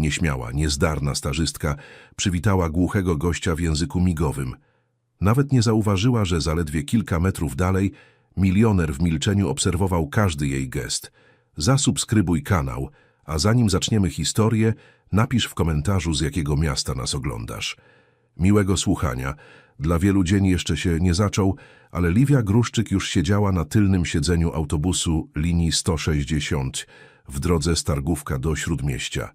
Nieśmiała, niezdarna stażystka przywitała głuchego gościa w języku migowym. Nawet nie zauważyła, że zaledwie kilka metrów dalej milioner w milczeniu obserwował każdy jej gest. Zasubskrybuj kanał, a zanim zaczniemy historię, napisz w komentarzu, z jakiego miasta nas oglądasz. Miłego słuchania. Dla wielu dzień jeszcze się nie zaczął, ale Liwia Gruszczyk już siedziała na tylnym siedzeniu autobusu linii 160 w drodze z Targówka do Śródmieścia.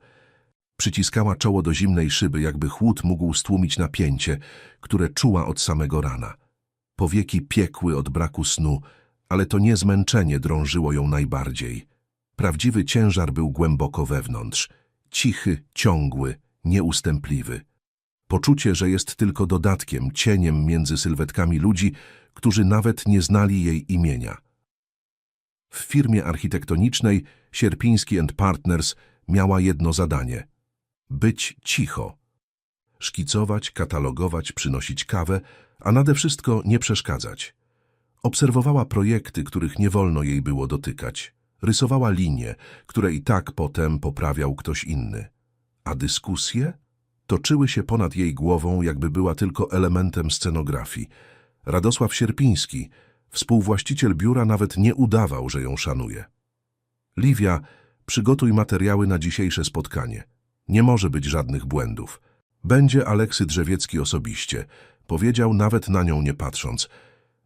Przyciskała czoło do zimnej szyby, jakby chłód mógł stłumić napięcie, które czuła od samego rana. Powieki piekły od braku snu, ale to nie zmęczenie drążyło ją najbardziej. Prawdziwy ciężar był głęboko wewnątrz, cichy, ciągły, nieustępliwy. Poczucie, że jest tylko dodatkiem, cieniem między sylwetkami ludzi, którzy nawet nie znali jej imienia. W firmie architektonicznej Sierpiński Partners miała jedno zadanie – być cicho. Szkicować, katalogować, przynosić kawę, a nade wszystko nie przeszkadzać. Obserwowała projekty, których nie wolno jej było dotykać. Rysowała linie, które i tak potem poprawiał ktoś inny. A dyskusje toczyły się ponad jej głową, jakby była tylko elementem scenografii. Radosław Sierpiński, współwłaściciel biura, nawet nie udawał, że ją szanuje. Liwia, przygotuj materiały na dzisiejsze spotkanie. Nie może być żadnych błędów. Będzie Aleksy Drzewiecki osobiście. Powiedział, nawet na nią nie patrząc.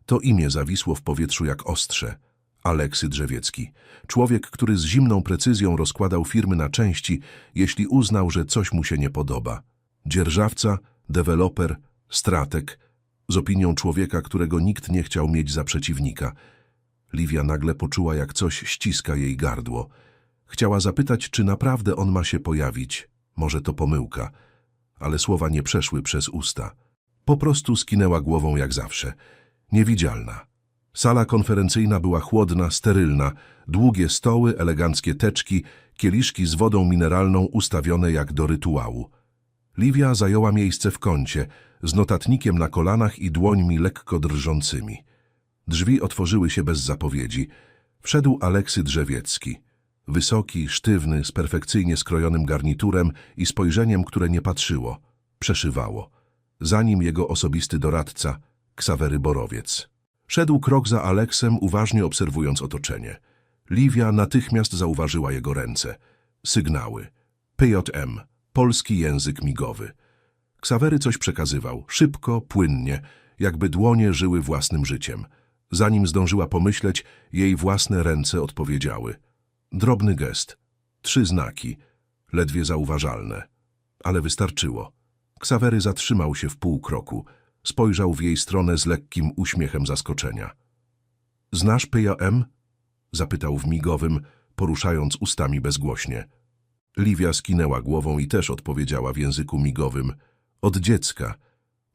To imię zawisło w powietrzu jak ostrze. Aleksy Drzewiecki. Człowiek, który z zimną precyzją rozkładał firmy na części, jeśli uznał, że coś mu się nie podoba. Dzierżawca, deweloper, stratek, z opinią człowieka, którego nikt nie chciał mieć za przeciwnika. Liwia nagle poczuła, jak coś ściska jej gardło. Chciała zapytać, czy naprawdę on ma się pojawić. Może to pomyłka. Ale słowa nie przeszły przez usta. Po prostu skinęła głową jak zawsze. Niewidzialna. Sala konferencyjna była chłodna, sterylna, długie stoły, eleganckie teczki, kieliszki z wodą mineralną ustawione jak do rytuału. Liwia zajęła miejsce w kącie, z notatnikiem na kolanach i dłońmi lekko drżącymi. Drzwi otworzyły się bez zapowiedzi. Wszedł Aleksy Drzewiecki. Wysoki, sztywny, z perfekcyjnie skrojonym garniturem i spojrzeniem, które nie patrzyło, przeszywało. Za nim jego osobisty doradca, Ksawery Borowiec. Szedł krok za Aleksem, uważnie obserwując otoczenie. Liwia natychmiast zauważyła jego ręce. Sygnały. PJM. Polski język migowy. Ksawery coś przekazywał, szybko, płynnie, jakby dłonie żyły własnym życiem. Zanim zdążyła pomyśleć, jej własne ręce odpowiedziały. Drobny gest. Trzy znaki. Ledwie zauważalne. Ale wystarczyło. Ksawery zatrzymał się w pół kroku. Spojrzał w jej stronę z lekkim uśmiechem zaskoczenia. Znasz PJM? Zapytał w migowym, poruszając ustami bezgłośnie. Liwia skinęła głową i też odpowiedziała w języku migowym. Od dziecka.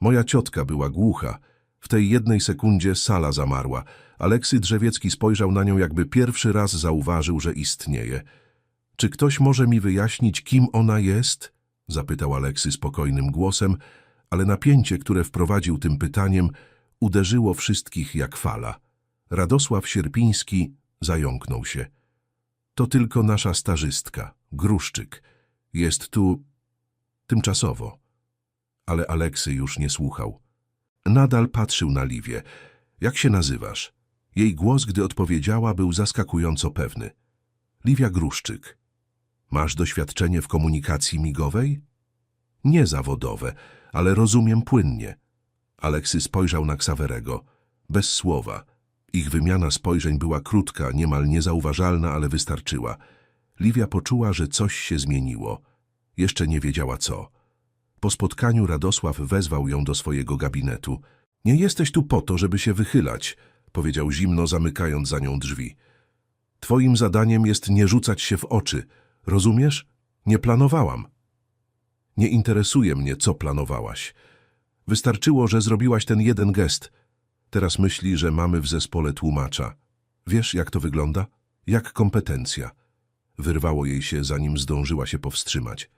Moja ciotka była głucha. W tej jednej sekundzie sala zamarła. Aleksy Drzewiecki spojrzał na nią, jakby pierwszy raz zauważył, że istnieje. Czy ktoś może mi wyjaśnić, kim ona jest? Zapytał Aleksy spokojnym głosem, ale napięcie, które wprowadził tym pytaniem, uderzyło wszystkich jak fala. Radosław Sierpiński zająknął się. To tylko nasza stażystka, Gruszczyk. Jest tu tymczasowo. Ale Aleksy już nie słuchał. Nadal patrzył na Liwię. Jak się nazywasz? Jej głos, gdy odpowiedziała, był zaskakująco pewny. Liwia Gruszczyk. Masz doświadczenie w komunikacji migowej? Nie zawodowe, ale rozumiem płynnie. Aleksy spojrzał na Ksawerego. Bez słowa. Ich wymiana spojrzeń była krótka, niemal niezauważalna, ale wystarczyła. Liwia poczuła, że coś się zmieniło. Jeszcze nie wiedziała co. Po spotkaniu Radosław wezwał ją do swojego gabinetu. Nie jesteś tu po to, żeby się wychylać, powiedział zimno, zamykając za nią drzwi. Twoim zadaniem jest nie rzucać się w oczy. Rozumiesz? Nie planowałam. Nie interesuje mnie, co planowałaś. Wystarczyło, że zrobiłaś ten jeden gest. Teraz myśli, że mamy w zespole tłumacza. Wiesz, jak to wygląda? Jak kompetencja. Wyrwało jej się, zanim zdążyła się powstrzymać.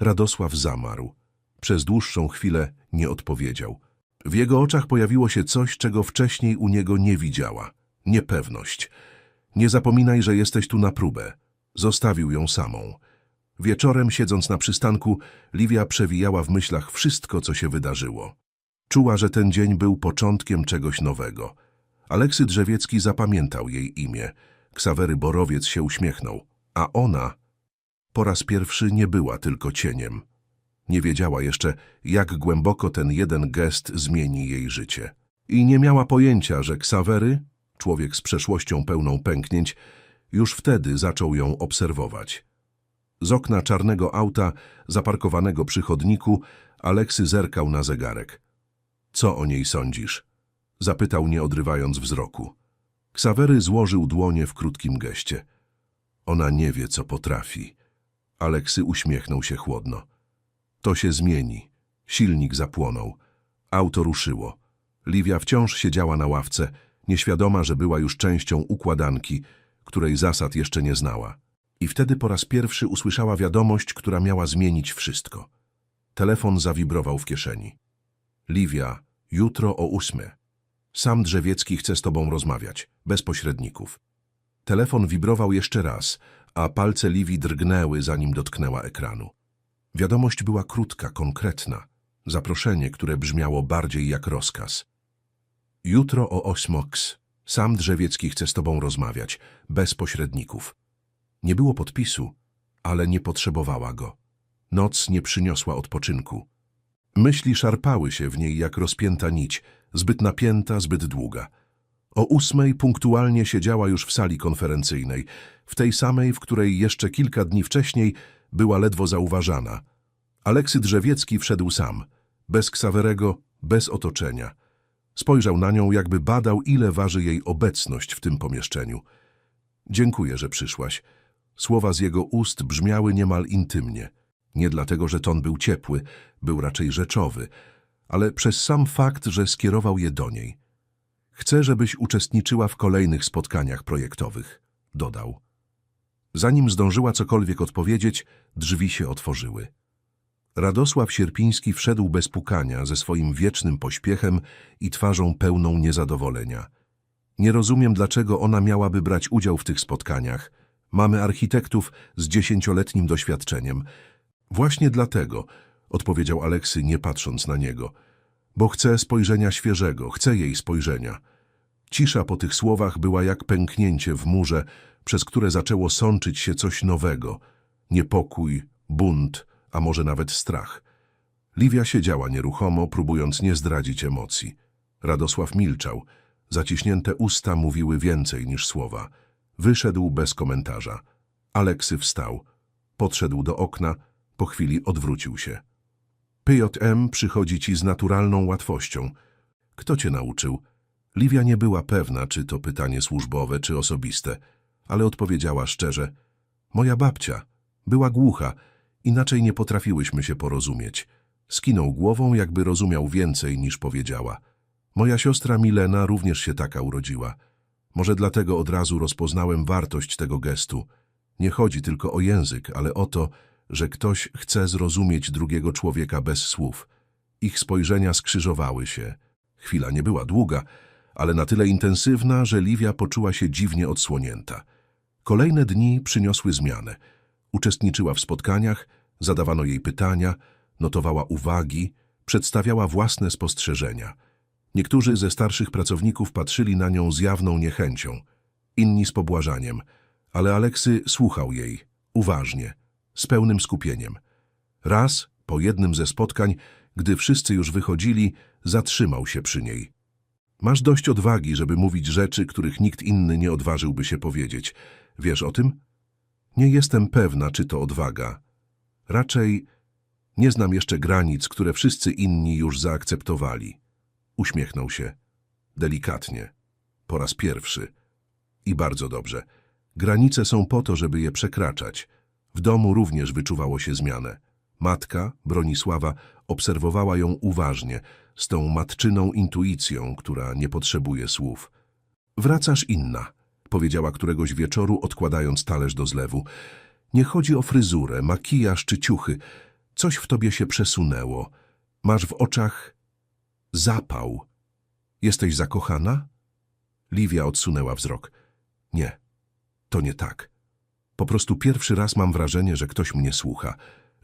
Radosław zamarł. Przez dłuższą chwilę nie odpowiedział. W jego oczach pojawiło się coś, czego wcześniej u niego nie widziała. Niepewność. Nie zapominaj, że jesteś tu na próbę. Zostawił ją samą. Wieczorem, siedząc na przystanku, Livia przewijała w myślach wszystko, co się wydarzyło. Czuła, że ten dzień był początkiem czegoś nowego. Aleksy Drzewiecki zapamiętał jej imię. Ksawery Borowiec się uśmiechnął. A ona po raz pierwszy nie była tylko cieniem. Nie wiedziała jeszcze, jak głęboko ten jeden gest zmieni jej życie. I nie miała pojęcia, że Ksawery, człowiek z przeszłością pełną pęknięć, już wtedy zaczął ją obserwować. Z okna czarnego auta, zaparkowanego przy chodniku, Aleksy zerkał na zegarek. Co o niej sądzisz? Zapytał, nie odrywając wzroku. Ksawery złożył dłonie w krótkim geście. Ona nie wie, co potrafi. Aleksy uśmiechnął się chłodno. To się zmieni. Silnik zapłonął. Auto ruszyło. Livia wciąż siedziała na ławce, nieświadoma, że była już częścią układanki, której zasad jeszcze nie znała. I wtedy po raz pierwszy usłyszała wiadomość, która miała zmienić wszystko. Telefon zawibrował w kieszeni. Livia, jutro o ósmej. Sam Drzewiecki chce z tobą rozmawiać, bez pośredników. Telefon wibrował jeszcze raz, a palce Livi drgnęły, zanim dotknęła ekranu. Wiadomość była krótka, konkretna. Zaproszenie, które brzmiało bardziej jak rozkaz. Jutro o ósmoks. Sam Drzewiecki chce z tobą rozmawiać, bez pośredników. Nie było podpisu, ale nie potrzebowała go. Noc nie przyniosła odpoczynku. Myśli szarpały się w niej jak rozpięta nić, zbyt napięta, zbyt długa. O ósmej punktualnie siedziała już w sali konferencyjnej, w tej samej, w której jeszcze kilka dni wcześniej była ledwo zauważana. Aleksy Drzewiecki wszedł sam, bez Ksawerego, bez otoczenia. Spojrzał na nią, jakby badał, ile waży jej obecność w tym pomieszczeniu. Dziękuję, że przyszłaś. Słowa z jego ust brzmiały niemal intymnie. Nie dlatego, że ton był ciepły, był raczej rzeczowy, ale przez sam fakt, że skierował je do niej. Chcę, żebyś uczestniczyła w kolejnych spotkaniach projektowych, dodał. Zanim zdążyła cokolwiek odpowiedzieć, drzwi się otworzyły. Radosław Sierpiński wszedł bez pukania, ze swoim wiecznym pośpiechem i twarzą pełną niezadowolenia. Nie rozumiem, dlaczego ona miałaby brać udział w tych spotkaniach. Mamy architektów z dziesięcioletnim doświadczeniem. Właśnie dlatego, odpowiedział Aleksy, nie patrząc na niego. Bo chcę spojrzenia świeżego, chcę jej spojrzenia. Cisza po tych słowach była jak pęknięcie w murze, przez które zaczęło sączyć się coś nowego. Niepokój, bunt, a może nawet strach. Livia siedziała nieruchomo, próbując nie zdradzić emocji. Radosław milczał. Zaciśnięte usta mówiły więcej niż słowa. Wyszedł bez komentarza. Aleksy wstał. Podszedł do okna, po chwili odwrócił się. PJM przychodzi ci z naturalną łatwością. Kto cię nauczył? Livia nie była pewna, czy to pytanie służbowe, czy osobiste, ale odpowiedziała szczerze. Moja babcia. Była głucha, inaczej nie potrafiłyśmy się porozumieć. Skinął głową, jakby rozumiał więcej niż powiedziała. Moja siostra Milena również się taka urodziła. Może dlatego od razu rozpoznałem wartość tego gestu. Nie chodzi tylko o język, ale o to, że ktoś chce zrozumieć drugiego człowieka bez słów. Ich spojrzenia skrzyżowały się. Chwila nie była długa, ale na tyle intensywna, że Livia poczuła się dziwnie odsłonięta. Kolejne dni przyniosły zmianę. Uczestniczyła w spotkaniach, zadawano jej pytania, notowała uwagi, przedstawiała własne spostrzeżenia. Niektórzy ze starszych pracowników patrzyli na nią z jawną niechęcią, inni z pobłażaniem, ale Aleksy słuchał jej, uważnie, z pełnym skupieniem. Raz, po jednym ze spotkań, gdy wszyscy już wychodzili, zatrzymał się przy niej. Masz dość odwagi, żeby mówić rzeczy, których nikt inny nie odważyłby się powiedzieć. Wiesz o tym? Nie jestem pewna, czy to odwaga. Raczej nie znam jeszcze granic, które wszyscy inni już zaakceptowali. Uśmiechnął się. Delikatnie. Po raz pierwszy. I bardzo dobrze. Granice są po to, żeby je przekraczać. W domu również wyczuwało się zmianę. Matka, Bronisława, obserwowała ją uważnie, z tą matczyną intuicją, która nie potrzebuje słów. Wracasz inna, powiedziała któregoś wieczoru, odkładając talerz do zlewu. Nie chodzi o fryzurę, makijaż czy ciuchy. Coś w tobie się przesunęło. Masz w oczach zapał. Jesteś zakochana? Livia odsunęła wzrok. Nie, to nie tak. Po prostu pierwszy raz mam wrażenie, że ktoś mnie słucha,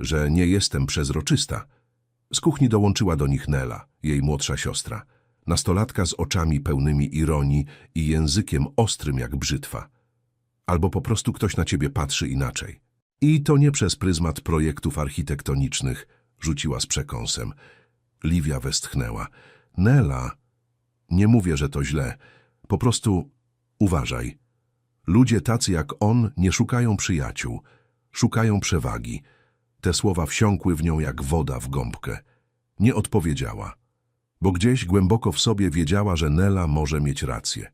że nie jestem przezroczysta. Z kuchni dołączyła do nich Nela, jej młodsza siostra. Nastolatka z oczami pełnymi ironii i językiem ostrym jak brzytwa. Albo po prostu ktoś na ciebie patrzy inaczej. I to nie przez pryzmat projektów architektonicznych, rzuciła z przekąsem. Livia westchnęła. Nela, nie mówię, że to źle. Po prostu uważaj. Ludzie tacy jak on nie szukają przyjaciół, szukają przewagi. Te słowa wsiąkły w nią jak woda w gąbkę. Nie odpowiedziała, bo gdzieś głęboko w sobie wiedziała, że Nela może mieć rację.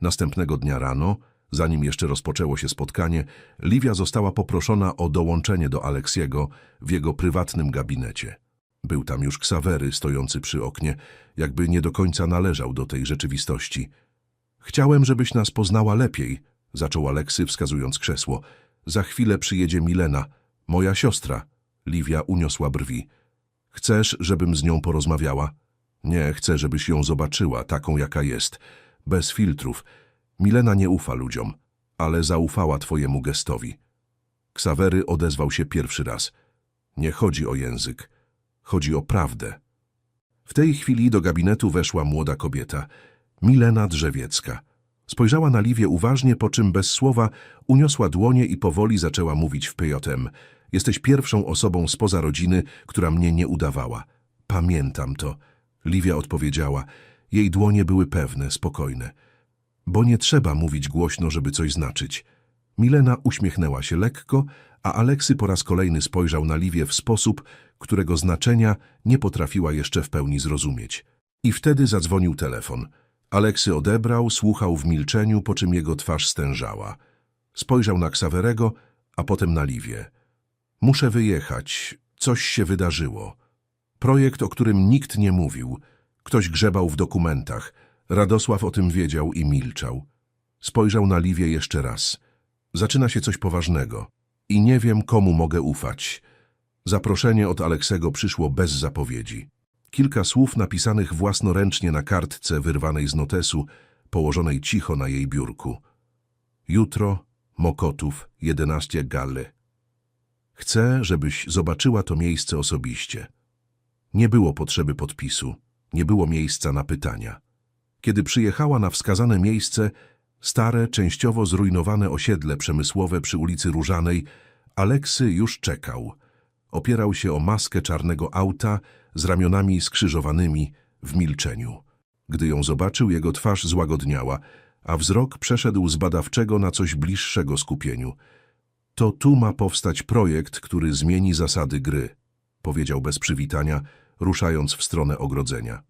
Następnego dnia rano, zanim jeszcze rozpoczęło się spotkanie, Livia została poproszona o dołączenie do Aleksiego w jego prywatnym gabinecie. Był tam już Ksawery stojący przy oknie, jakby nie do końca należał do tej rzeczywistości. Chciałem, żebyś nas poznała lepiej, zaczął Aleksy, wskazując krzesło. Za chwilę przyjedzie Milena, moja siostra. Livia uniosła brwi. Chcesz, żebym z nią porozmawiała? Nie, chcę, żebyś ją zobaczyła, taką jaka jest. Bez filtrów. Milena nie ufa ludziom, ale zaufała twojemu gestowi. Ksawery odezwał się pierwszy raz. Nie chodzi o język. Chodzi o prawdę. W tej chwili do gabinetu weszła młoda kobieta, Milena Drzewiecka. Spojrzała na Liwię uważnie, po czym bez słowa uniosła dłonie i powoli zaczęła mówić w pyjotem. Jesteś pierwszą osobą spoza rodziny, która mnie nie udawała. Pamiętam to. Liwia odpowiedziała. Jej dłonie były pewne, spokojne. Bo nie trzeba mówić głośno, żeby coś znaczyć. Milena uśmiechnęła się lekko, a Aleksy po raz kolejny spojrzał na Liwię w sposób, którego znaczenia nie potrafiła jeszcze w pełni zrozumieć. I wtedy zadzwonił telefon. Aleksy odebrał, słuchał w milczeniu, po czym jego twarz stężała. Spojrzał na Ksawerego, a potem na Liwię. Muszę wyjechać. Coś się wydarzyło. Projekt, o którym nikt nie mówił. Ktoś grzebał w dokumentach. Radosław o tym wiedział i milczał. Spojrzał na Liwię jeszcze raz. Zaczyna się coś poważnego. I nie wiem, komu mogę ufać. Zaproszenie od Aleksego przyszło bez zapowiedzi. Kilka słów napisanych własnoręcznie na kartce wyrwanej z notesu, położonej cicho na jej biurku. Jutro, Mokotów, 11 Galle. Chcę, żebyś zobaczyła to miejsce osobiście. Nie było potrzeby podpisu, nie było miejsca na pytania. Kiedy przyjechała na wskazane miejsce, stare, częściowo zrujnowane osiedle przemysłowe przy ulicy Różanej, Aleksy już czekał. Opierał się o maskę czarnego auta z ramionami skrzyżowanymi w milczeniu. Gdy ją zobaczył, jego twarz złagodniała, a wzrok przeszedł z badawczego na coś bliższego skupieniu. To tu ma powstać projekt, który zmieni zasady gry, powiedział bez przywitania, ruszając w stronę ogrodzenia.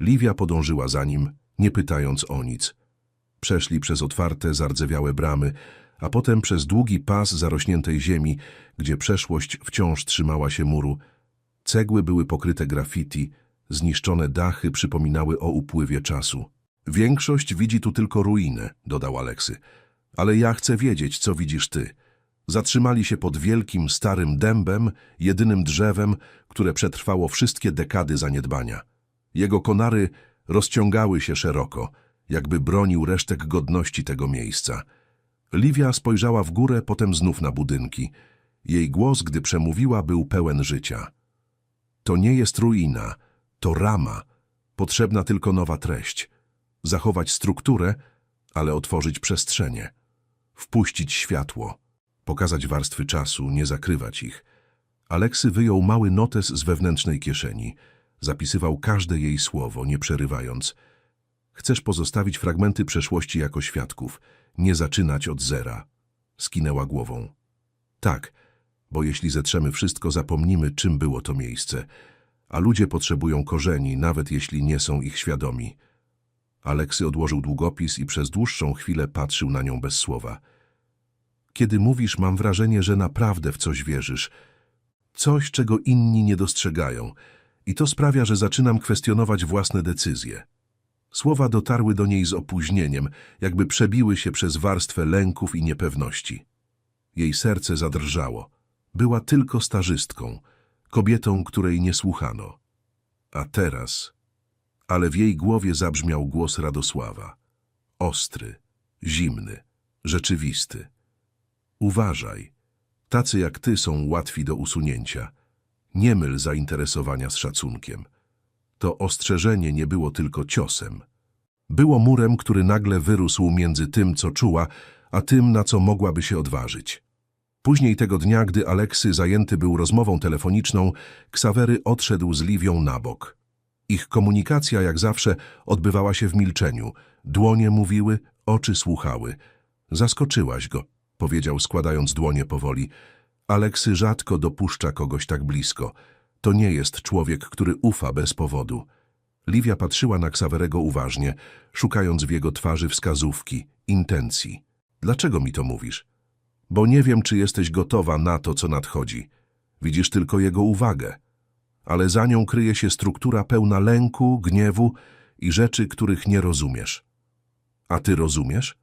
Livia podążyła za nim, nie pytając o nic. Przeszli przez otwarte, zardzewiałe bramy, a potem przez długi pas zarośniętej ziemi, gdzie przeszłość wciąż trzymała się muru. Cegły były pokryte graffiti, zniszczone dachy przypominały o upływie czasu. Większość widzi tu tylko ruinę, dodał Aleksy. Ale ja chcę wiedzieć, co widzisz ty. Zatrzymali się pod wielkim, starym dębem, jedynym drzewem, które przetrwało wszystkie dekady zaniedbania. Jego konary rozciągały się szeroko, jakby bronił resztek godności tego miejsca. Livia spojrzała w górę, potem znów na budynki. Jej głos, gdy przemówiła, był pełen życia. To nie jest ruina, to rama. Potrzebna tylko nowa treść. Zachować strukturę, ale otworzyć przestrzenie. Wpuścić światło. Pokazać warstwy czasu, nie zakrywać ich. Aleksy wyjął mały notes z wewnętrznej kieszeni. Zapisywał każde jej słowo, nie przerywając. Chcesz pozostawić fragmenty przeszłości jako świadków, nie zaczynać od zera. Skinęła głową. Tak, bo jeśli zetrzemy wszystko, zapomnimy, czym było to miejsce. A ludzie potrzebują korzeni, nawet jeśli nie są ich świadomi. Aleksy odłożył długopis i przez dłuższą chwilę patrzył na nią bez słowa. Kiedy mówisz, mam wrażenie, że naprawdę w coś wierzysz. Coś, czego inni nie dostrzegają. I to sprawia, że zaczynam kwestionować własne decyzje. Słowa dotarły do niej z opóźnieniem, jakby przebiły się przez warstwę lęków i niepewności. Jej serce zadrżało. Była tylko starzystką, kobietą, której nie słuchano. A teraz... Ale w jej głowie zabrzmiał głos Radosława. Ostry, zimny, rzeczywisty. Uważaj. Tacy jak ty są łatwi do usunięcia. Nie myl zainteresowania z szacunkiem. To ostrzeżenie nie było tylko ciosem. Było murem, który nagle wyrósł między tym, co czuła, a tym, na co mogłaby się odważyć. Później tego dnia, gdy Aleksy zajęty był rozmową telefoniczną, Ksawery odszedł z Liwią na bok. Ich komunikacja, jak zawsze, odbywała się w milczeniu. Dłonie mówiły, oczy słuchały. Zaskoczyłaś go, powiedział, składając dłonie powoli. Aleksy rzadko dopuszcza kogoś tak blisko. To nie jest człowiek, który ufa bez powodu. Liwia patrzyła na Ksawerego uważnie, szukając w jego twarzy wskazówki, intencji. Dlaczego mi to mówisz? Bo nie wiem, czy jesteś gotowa na to, co nadchodzi. Widzisz tylko jego uwagę. Ale za nią kryje się struktura pełna lęku, gniewu i rzeczy, których nie rozumiesz. A ty rozumiesz?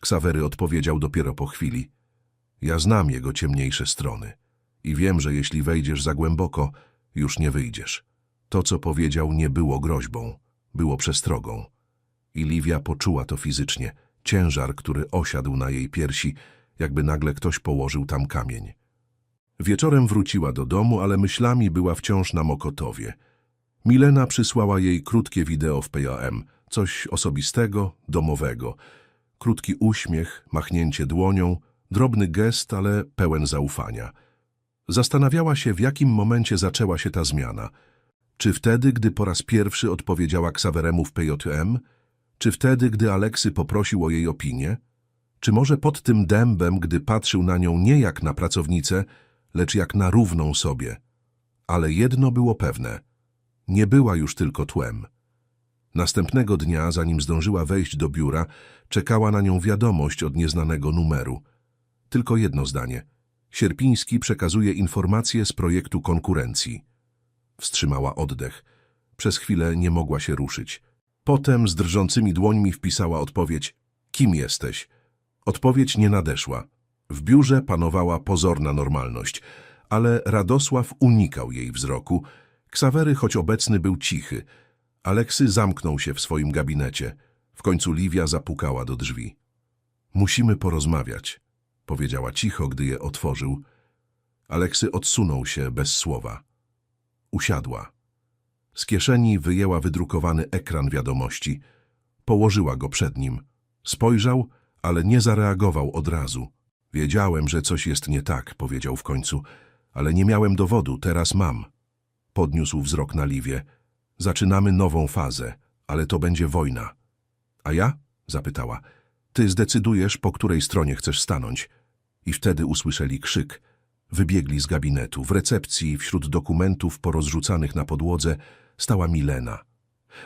Ksawery odpowiedział dopiero po chwili. Ja znam jego ciemniejsze strony i wiem, że jeśli wejdziesz za głęboko, już nie wyjdziesz. To, co powiedział, nie było groźbą, było przestrogą. I Liwia poczuła to fizycznie, ciężar, który osiadł na jej piersi, jakby nagle ktoś położył tam kamień. Wieczorem wróciła do domu, ale myślami była wciąż na Mokotowie. Milena przysłała jej krótkie wideo w PAM, coś osobistego, domowego. Krótki uśmiech, machnięcie dłonią, drobny gest, ale pełen zaufania. Zastanawiała się, w jakim momencie zaczęła się ta zmiana. Czy wtedy, gdy po raz pierwszy odpowiedziała Ksaweremu w PJM? Czy wtedy, gdy Aleksy poprosił o jej opinię? Czy może pod tym dębem, gdy patrzył na nią nie jak na pracownicę, lecz jak na równą sobie? Ale jedno było pewne. Nie była już tylko tłem. Następnego dnia, zanim zdążyła wejść do biura, czekała na nią wiadomość od nieznanego numeru. Tylko jedno zdanie. Sierpiński przekazuje informacje z projektu konkurencji. Wstrzymała oddech. Przez chwilę nie mogła się ruszyć. Potem z drżącymi dłońmi wpisała odpowiedź Kim jesteś? Odpowiedź nie nadeszła. W biurze panowała pozorna normalność, ale Radosław unikał jej wzroku. Ksawery, choć obecny, był cichy. Aleksy zamknął się w swoim gabinecie. W końcu Liwia zapukała do drzwi. Musimy porozmawiać, powiedziała cicho, gdy je otworzył. Aleksy odsunął się bez słowa. Usiadła. Z kieszeni wyjęła wydrukowany ekran wiadomości. Położyła go przed nim. Spojrzał, ale nie zareagował od razu. Wiedziałem, że coś jest nie tak, powiedział w końcu, ale nie miałem dowodu, teraz mam. Podniósł wzrok na Liwie. Zaczynamy nową fazę, ale to będzie wojna. A ja? zapytała. Ty zdecydujesz, po której stronie chcesz stanąć. I wtedy usłyszeli krzyk. Wybiegli z gabinetu. W recepcji, wśród dokumentów porozrzucanych na podłodze, stała Milena.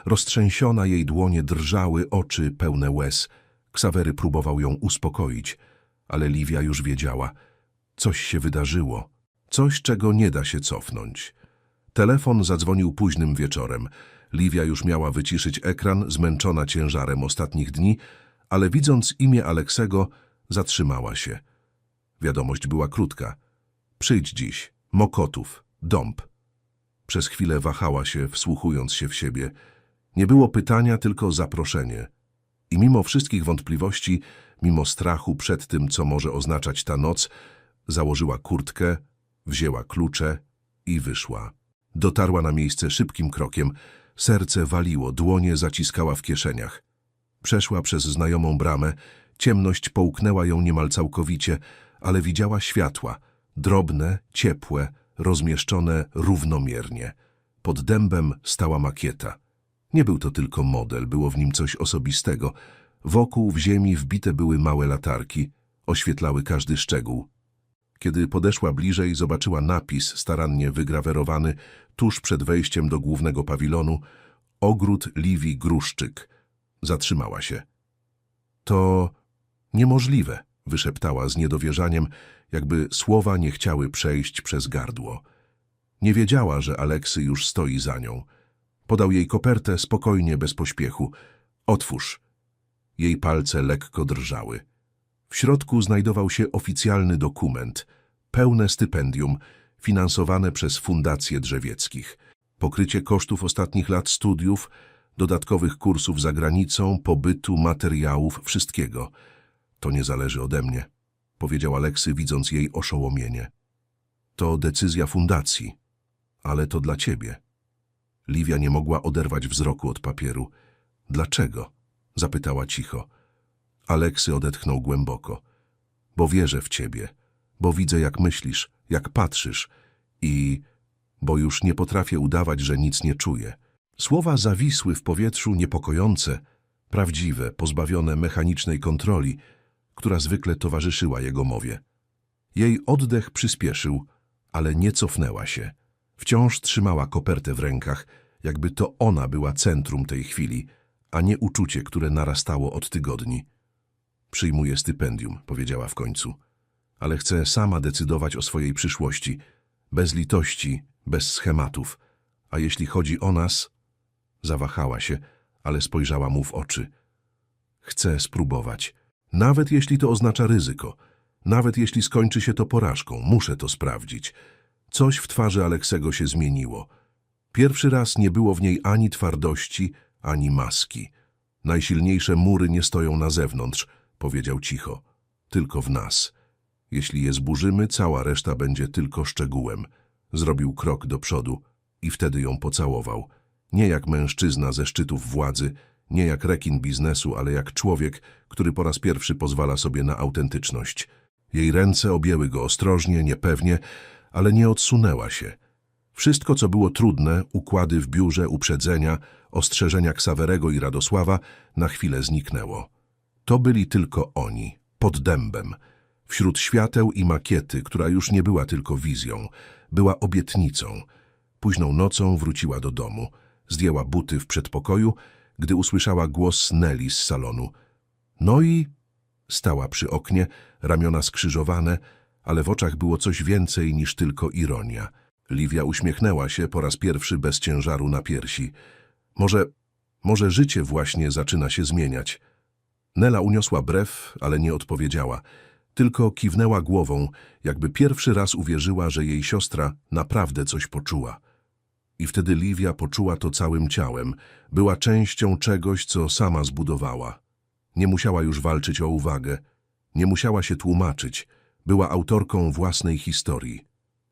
Roztrzęsiona jej dłonie drżały, oczy pełne łez. Ksawery próbował ją uspokoić, ale Liwia już wiedziała. Coś się wydarzyło. Coś, czego nie da się cofnąć. Telefon zadzwonił późnym wieczorem. Liwia już miała wyciszyć ekran, zmęczona ciężarem ostatnich dni, ale widząc imię Aleksego, zatrzymała się. Wiadomość była krótka. Przyjdź dziś. Mokotów. Dąb. Przez chwilę wahała się, wsłuchując się w siebie. Nie było pytania, tylko zaproszenie. I mimo wszystkich wątpliwości, mimo strachu przed tym, co może oznaczać ta noc, założyła kurtkę, wzięła klucze i wyszła. Dotarła na miejsce szybkim krokiem. Serce waliło, dłonie zaciskała w kieszeniach. Przeszła przez znajomą bramę. Ciemność połknęła ją niemal całkowicie, ale widziała światła. Drobne, ciepłe, rozmieszczone równomiernie. Pod dębem stała makieta. Nie był to tylko model, było w nim coś osobistego. Wokół w ziemi wbite były małe latarki, oświetlały każdy szczegół. Kiedy podeszła bliżej, zobaczyła napis starannie wygrawerowany tuż przed wejściem do głównego pawilonu Ogród Liwi Gruszczyk. Zatrzymała się. To niemożliwe, wyszeptała z niedowierzaniem, jakby słowa nie chciały przejść przez gardło. Nie wiedziała, że Aleksy już stoi za nią. Podał jej kopertę spokojnie, bez pośpiechu. Otwórz. Jej palce lekko drżały. W środku znajdował się oficjalny dokument, pełne stypendium, finansowane przez Fundację Drzewieckich. Pokrycie kosztów ostatnich lat studiów, dodatkowych kursów za granicą, pobytu, materiałów, wszystkiego. To nie zależy ode mnie. powiedział Aleksy, widząc jej oszołomienie. To decyzja fundacji, ale to dla ciebie. Livia nie mogła oderwać wzroku od papieru. Dlaczego? zapytała cicho. Aleksy odetchnął głęboko. Bo wierzę w ciebie, bo widzę jak myślisz, jak patrzysz i bo już nie potrafię udawać, że nic nie czuję. Słowa zawisły w powietrzu niepokojące, prawdziwe, pozbawione mechanicznej kontroli, która zwykle towarzyszyła jego mowie. Jej oddech przyspieszył, ale nie cofnęła się. Wciąż trzymała kopertę w rękach, jakby to ona była centrum tej chwili, a nie uczucie, które narastało od tygodni. Przyjmuję stypendium, powiedziała w końcu, ale chcę sama decydować o swojej przyszłości, bez litości, bez schematów. A jeśli chodzi o nas... Zawahała się, ale spojrzała mu w oczy. Chcę spróbować. Nawet jeśli to oznacza ryzyko. Nawet jeśli skończy się to porażką. Muszę to sprawdzić. Coś w twarzy Aleksego się zmieniło. Pierwszy raz nie było w niej ani twardości, ani maski. Najsilniejsze mury nie stoją na zewnątrz, powiedział cicho. Tylko w nas. Jeśli je zburzymy, cała reszta będzie tylko szczegółem. Zrobił krok do przodu i wtedy ją pocałował. Nie jak mężczyzna ze szczytów władzy, nie jak rekin biznesu, ale jak człowiek, który po raz pierwszy pozwala sobie na autentyczność. Jej ręce objęły go ostrożnie, niepewnie, ale nie odsunęła się. Wszystko, co było trudne, układy w biurze, uprzedzenia, ostrzeżenia Ksawerego i Radosława, na chwilę zniknęło. To byli tylko oni, pod dębem, wśród świateł i makiety, która już nie była tylko wizją, była obietnicą. Późną nocą wróciła do domu, zdjęła buty w przedpokoju, gdy usłyszała głos Nelly z salonu. No i stała przy oknie, ramiona skrzyżowane, ale w oczach było coś więcej niż tylko ironia. Livia uśmiechnęła się po raz pierwszy bez ciężaru na piersi. Może, może życie właśnie zaczyna się zmieniać. Nela uniosła brew, ale nie odpowiedziała. Tylko kiwnęła głową, jakby pierwszy raz uwierzyła, że jej siostra naprawdę coś poczuła. I wtedy Livia poczuła to całym ciałem. Była częścią czegoś, co sama zbudowała. Nie musiała już walczyć o uwagę. Nie musiała się tłumaczyć. Była autorką własnej historii.